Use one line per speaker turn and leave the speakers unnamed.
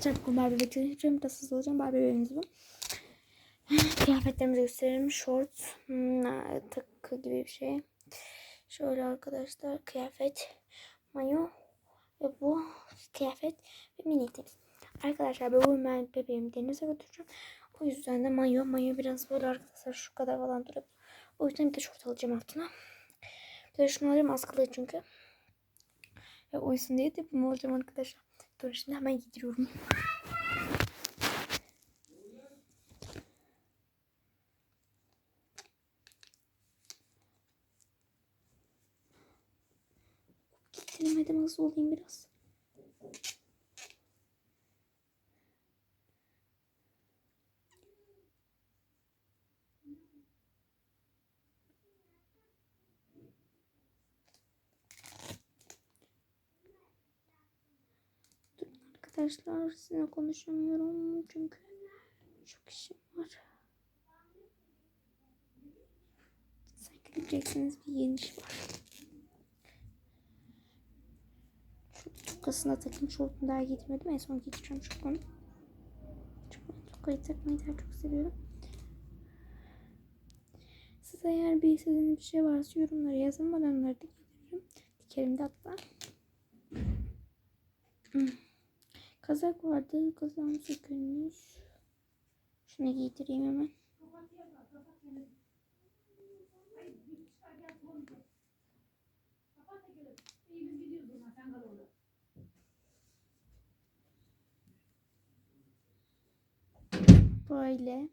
Çabuk Barbie bekleyin. Tasız olacağım. Barbie bebeğimiz bu. Kıyafetlerimizi gösterelim. Short, hmm, takı gibi bir şey. Şöyle arkadaşlar kıyafet, mayo ve bu kıyafet ve mini etek. Arkadaşlar bu ben bebeğimi denize götüreceğim. O yüzden de mayo, mayo biraz böyle arkadaşlar şu kadar falan durabilir. O yüzden bir de şort alacağım altına. Bir de şunu alacağım askılı çünkü. Ve uyusun diye de bunu alacağım arkadaşlar. Dur şimdi hemen gidiyorum. Getiremedim hızlı olayım biraz. Arkadaşlar sizinle konuşamıyorum çünkü çok işim var. Sanki bileceksiniz bir yeni iş var. Şu tokasına takayım. Şortunu daha giydirmedim. En son giydireceğim şortunu. Çünkü ben tokayı takmayı daha çok seviyorum. Siz eğer bir istediğiniz bir şey varsa yorumlara yazın. Ben onları da giydiririm. Dikerim de hatta. Kazak vardı. Kazağım sökülmüş. Şunu giydireyim hemen. Böyle.